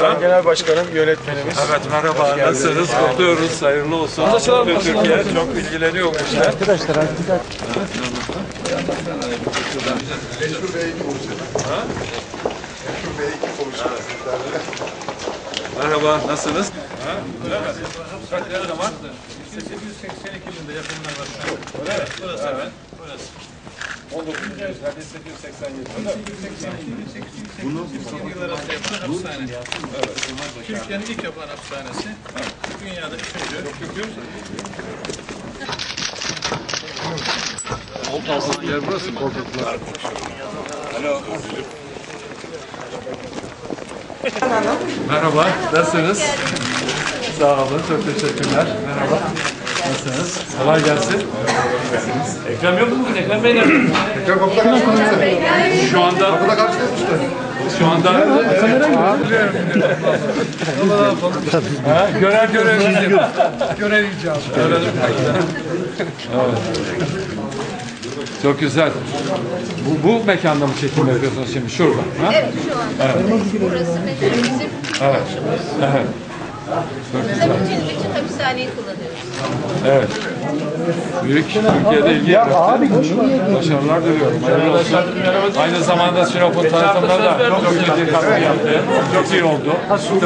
Genel Başkanım, yönetmenimiz. Evet merhaba. Nasılsınız? Kutluyoruz. Hayırlı olsun. Bütün Türkiye çok ilgileniyor bu işler. Arkadaşlar artık Merhaba nasılsınız? 887. Türkiye'nin ilk yapan hapishanesi. Dünyada üçüncü. Yer burası mı? Merhaba, nasılsınız? Sağ olun, çok teşekkürler. Merhaba. Nasılsınız? Kolay gelsin. Ekrem yok mu? Ekrem Bey nerede? Şu anda şu anda ha, görev görev görev icabı. Evet. Çok güzel. Bu, bu mekanda mı çekim yapıyorsunuz şimdi? Şurada. Ha? Evet şu anda burası mesela bizim Evet. Evet. Tabii biz bütün hapishaneyi kullanıyoruz. Evet. Büyük Türkiye'de ilgi Başarılar diliyorum. Hayırlı olsun. Aynı zamanda Sinop'un tanıtımında da çok ciddi katkı yaptı. Çok iyi oldu.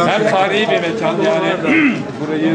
Hem tarihi bir mekan yani burayı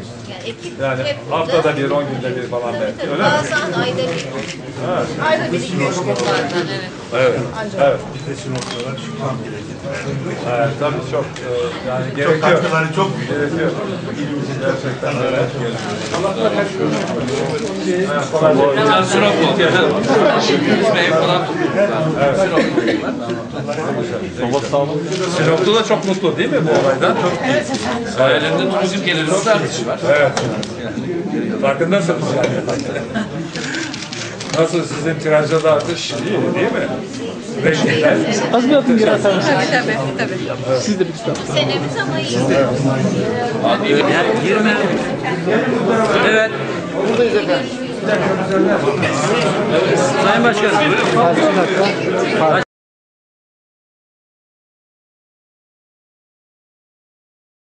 Yani ekip Yani hep burada. haftada bir, on günde bir falan Tabii belki. tabii. Öyle mi? Bazen ayda bir. Ayda bir iki gün bazen evet. Evet. Evet. Evet, tabii çok e, yani gerekiyor. Katkıları çok büyük. Gerekiyor. Gerçekten öyle. Ben Sinop'um. Yüz bey falan Sinoplu da çok mutlu değil mi bu olaydan? Çok Sayelerde turizm gelirinin de artışı var. Evet. Farkındasınız yani. Nasıl sizin tirajda da artış iyi değil mi? Renkler. az bir atın biraz Tabii tabii. tabii. Siz de bir kitap. Senemiz ama iyi. Evet. Sayın Başkanım.